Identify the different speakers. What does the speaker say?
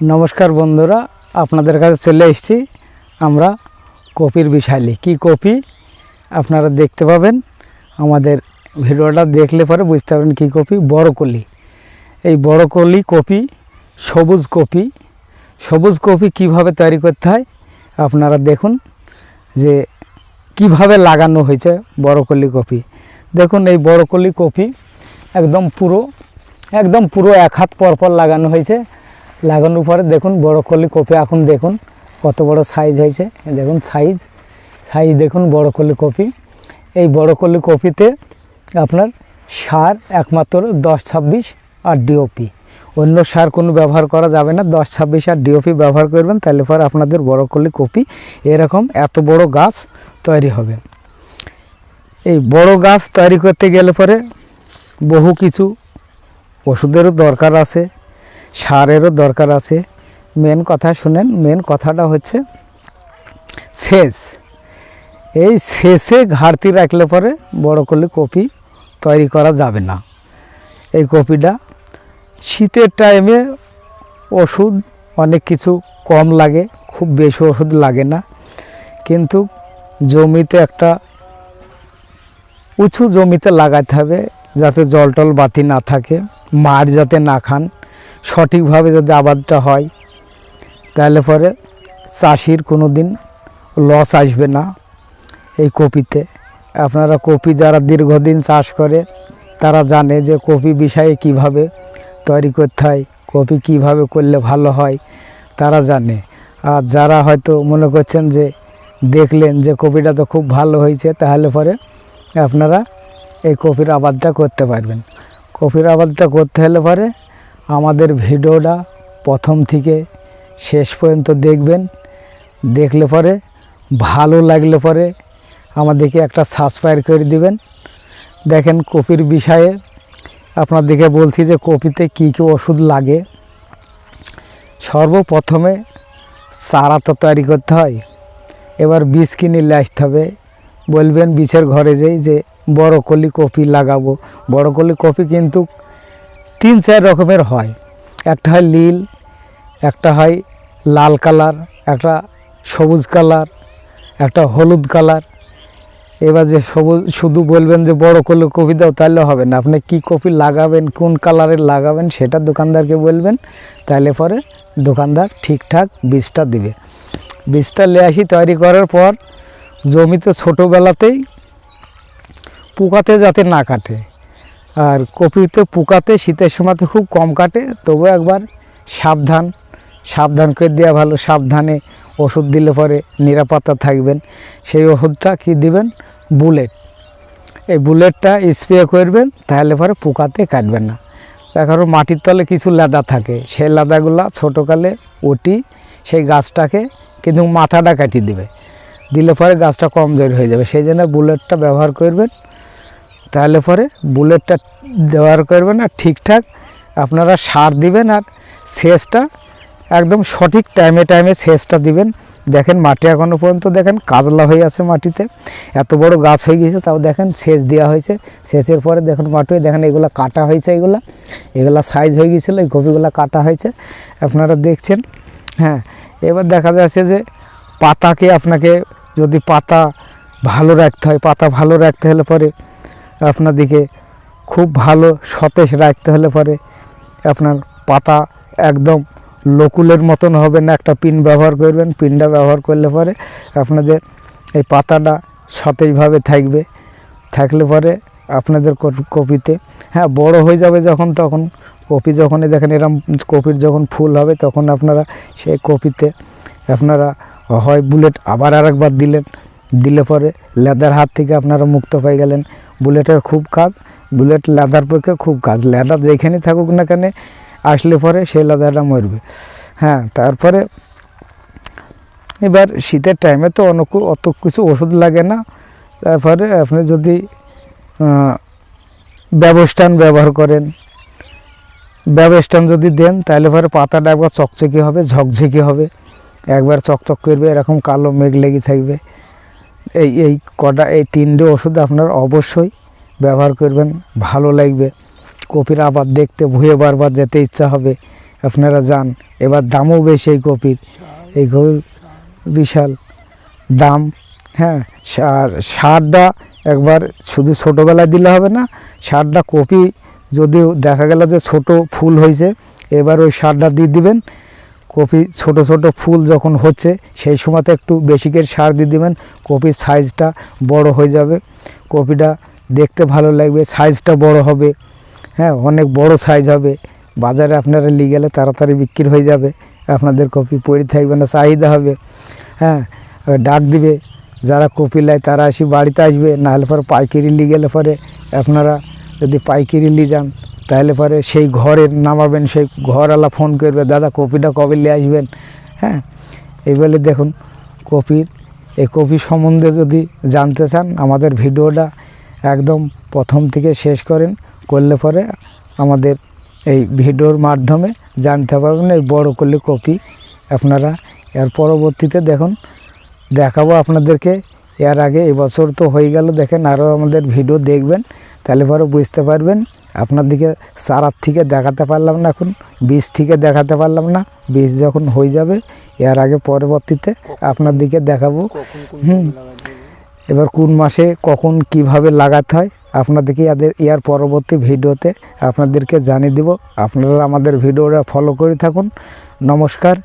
Speaker 1: নমস্কার বন্ধুরা, আপনাদের কাছে চলে এসেছি আমরা কপির বিষালি কি কপি? আপনারা দেখতে পাবেন। আমাদের ভিডিওটা দেখলে পরে বুঝতে পারবেন কী কপি? বড় কলি এই বড় কলি কপি, সবুজ কপি। সবুজ কপি কীভাবে তৈরি করতে হয়? আপনারা দেখুন যে কীভাবে লাগানো হয়েছে বড়কলি কপি। দেখুন, এই বড়কলি কপি একদম পুরো একদম পুরো এক হাত পর পর লাগানো হয়েছে। লাগানোর পরে দেখুন, বড় বড়কলি কপি এখন দেখুন, কত বড় সাইজ হয়েছে। দেখুন সাইজ সাইজ দেখুন বড় বড়কলি কপি। এই বড় বড়কলি কপিতে আপনার সার একমাত্র দশ ছাব্বিশ আর ডিওপি অন্য সার কোনো ব্যবহার করা যাবে না, দশ ছাব্বিশ আর ডিওপি ব্যবহার করবেন, তাহলে পরে আপনাদের বড় বড়কলি কপি এরকম এত বড় গাছ তৈরি হবে। এই বড় গাছ তৈরি করতে গেলে পরে বহু কিছু ওষুধেরও দরকার আছে সারেরও দরকার আছে। মেন কথা শুনেন, মেন কথাটা হচ্ছে সেচ এই শেষে ঘাটতি রাখলে পরে বড় করলে কপি তৈরি করা যাবে না। এই কপিটা শীতের টাইমে ওষুধ অনেক কিছু কম লাগে, খুব বেশি ওষুধ লাগে না। কিন্তু জমিতে একটা উঁচু জমিতে লাগাতে হবে যাতে জল টল বাতি না থাকে, মার যাতে না খান। সঠিকভাবে যদি আবাদটা হয়, তাহলে পরে চাষির কোনো দিন লস আসবে না এই কপিতে। আপনারা কপি যারা দীর্ঘদিন চাষ করে, তারা জানে যে কপি বিষয়ে কীভাবে তৈরি করতে হয়, কপি কীভাবে করলে ভালো হয়, তারা জানে। আর যারা হয়তো মনে করছেন যে দেখলেন যে কপিটা তো খুব ভালো হয়েছে, তাহলে পরে আপনারা এই কপির আবাদটা করতে পারবেন। কপির আবাদটা করতে হলে পরে আমাদের ভিডিওটা প্রথম থেকে শেষ পর্যন্ত দেখবেন। দেখলে পরে ভালো লাগলে পরে আমাদেরকে একটা সাবস্ক্রাইব করে দিবেন। দেখেন কপির বিষয়ে আপনাদেরকে বলছি যে কপিতে কি কি ওষুধ লাগে। সর্বপ্রথমে চারা তো তৈরি করতে হয়। এবার বীজ কিনে আসতে হবে। বলবেন বীজের ঘরে যেই যে বড় কলি কপি লাগাবো। বড় কলি কপি কিন্তু তিন চার রকমের হয়। একটা হয় নীল, একটা হয় লাল কালার, একটা সবুজ কালার, একটা হলুদ কালার। এবার যে সবুজ, শুধু বলবেন যে বড় করলে কপি দাও, তাহলে হবে না। আপনি কি কপি লাগাবেন, কোন কালারের লাগাবেন, সেটা দোকানদারকে বলবেন, তাহলে পরে দোকানদার ঠিকঠাক বীজটা দিবে। বীজটা নিয়ে আসি, তৈরি করার পর জমিতে ছোটোবেলাতেই পোকাতে যাতে না কাটে। আর কপিতে পোকাতে, শীতের সময়তে খুব কম কাটে, তবু একবার সাবধান সাবধান করে দেওয়া ভালো, সাবধানে ওষুধ দিলে পরে নিরাপত্তা থাকবেন। সেই ওষুধটা কি দিবেন? বুলেট। এই বুলেটটা স্প্রে করবেন, তাহলে পরে পোকাতে কাটবেন না। দেখারও মাটির তলে কিছু লেদা থাকে, সেই লেদাগুলো ছোটোকালে ওটি সেই গাছটাকে কিন্তু মাথাটা কাটিয়ে দিবে। দিলে পরে গাছটা কমজোরি হয়ে যাবে। সেই জন্য বুলেটটা ব্যবহার করবেন। তাহলে পরে বুলেটটা ব্যবহার করবেন আর ঠিকঠাক আপনারা সার দিবেন আর সেচটা একদম সঠিক টাইমে টাইমে সেচটা দিবেন। দেখেন মাটি এখনও পর্যন্ত দেখেন কাজলা হয়ে আছে মাটিতে। এত বড় গাছ হয়ে গিয়েছে তাও দেখেন সেচ দেওয়া হয়েছে। সেচের পরে দেখুন মাটি, দেখেন এগুলো কাটা হয়েছে এগুলা। এগুলা সাইজ হয়ে গিয়েছিল এই কপিগুলো কাটা হয়েছে। আপনারা দেখছেন হ্যাঁ। এবার দেখা যাচ্ছে যে পাতাকে আপনাকে যদি পাতা ভালো রাখতে হয়, পাতা ভালো রাখতে হলে পরে আপনাদিকে খুব ভালো সতেজ রাখতে হলে পরে আপনার পাতা একদম লোকুলের মতন হবে না, একটা পিন ব্যবহার করবেন, পিনটা ব্যবহার করলে পরে আপনাদের এই পাতাটা সতেজভাবে থাকবে। থাকলে পরে আপনাদের কপিতে হ্যাঁ বড় হয়ে যাবে যখন, তখন কপি যখনই দেখেন, এরম কপির যখন ফুল হবে, তখন আপনারা সেই কপিতে আপনারা হয় বুলেট আবার আরেকবার দিলেন। দিলে পরে লেদার হাত থেকে আপনারা মুক্ত পেয়ে গেলেন। বুলেটের খুব কাজ, বুলেট লেদার পক্ষে খুব কাজ। লেদার যেখানে থাকুক না কেন, আসলে পরে সেই লেদারটা মরবে। হ্যাঁ তারপরে এবার শীতের টাইমে তো অনেক, অত কিছু ওষুধ লাগে না। তারপরে আপনি যদি ব্যবস্থান ব্যবহার করেন, ব্যবস্থান যদি দেন, তাহলে পরে পাতাটা একবার চকচকে হবে, ঝকঝকে হবে। একবার চকচক করবে, এরকম কালো মেঘ লেগে থাকবে। এই এই কটা, এই তিনটে ওষুধ আপনার অবশ্যই ব্যবহার করবেন, ভালো লাগবে। কপির আবার দেখতে, ভুয়ে বারবার যেতে ইচ্ছা হবে, আপনারা যান। এবার দামও বেশি এই কপির। এই কপির বিশাল দাম হ্যাঁ সার, সারটা একবার শুধু ছোটোবেলায় দিলে হবে না, সারটা কপি যদি দেখা গেল যে ছোট ফুল হয়েছে, এবার ওই সারটা দিয়ে দিবেন কপি ছোট ছোট ফুল যখন হচ্ছে, সেই সময়তে একটু বেশি করে সার দিয়ে দিবেন। কপির সাইজটা বড় হয়ে যাবে। কপিটা দেখতে ভালো লাগবে সাইজটা বড় হবে। হ্যাঁ অনেক বড় সাইজ হবে। বাজারে আপনারা নিয়ে গেলে তাড়াতাড়ি বিক্রি হয়ে যাবে। আপনাদের কপি পড়ে থাকবে না, চাহিদা হবে। হ্যাঁ ডাক দিবে। যারা কপি নেয় তারা আসি বাড়িতে আসবে। নাহলে পরে পাইকারি নিয়ে গেলে পরে আপনারা যদি পাইকারি নিয়ে যান তাহলে পরে সেই ঘরে নামাবেন, সেই ঘরওয়ালা ফোন করবে, দাদা, কপিটা কবে নিয়ে আসবেন? হ্যাঁ? এই বলে দেখুন, কপির, এই কপি সম্বন্ধে যদি জানতে চান, আমাদের ভিডিওটা একদম প্রথম থেকে শেষ করেন, করলে পরে আমাদের এই ভিডিওর মাধ্যমে জানতে পারবেন এই বড় করলে কপি। আপনারা এর পরবর্তীতে দেখুন, দেখাবো আপনাদেরকে, এর আগে এবছর তো হয়ে গেল, দেখেন আরও আমাদের ভিডিও দেখবেন, তাহলে পরে বুঝতে পারবেন আপনাদেরকে চারার থেকে দেখাতে পারলাম না এখন বীজ থেকে দেখাতে পারলাম না বীজ যখন হয়ে যাবে এর আগে পরবর্তীতে আপনাদেরকে দেখাবো। হুম। এবার কোন মাসে কখন কীভাবে লাগাতে হয় আপনাদেরকে এদের ইয়ার পরবর্তী ভিডিওতে আপনাদেরকে জানিয়ে দেব। আপনারা আমাদের ভিডিওটা ফলো করে থাকুন। নমস্কার।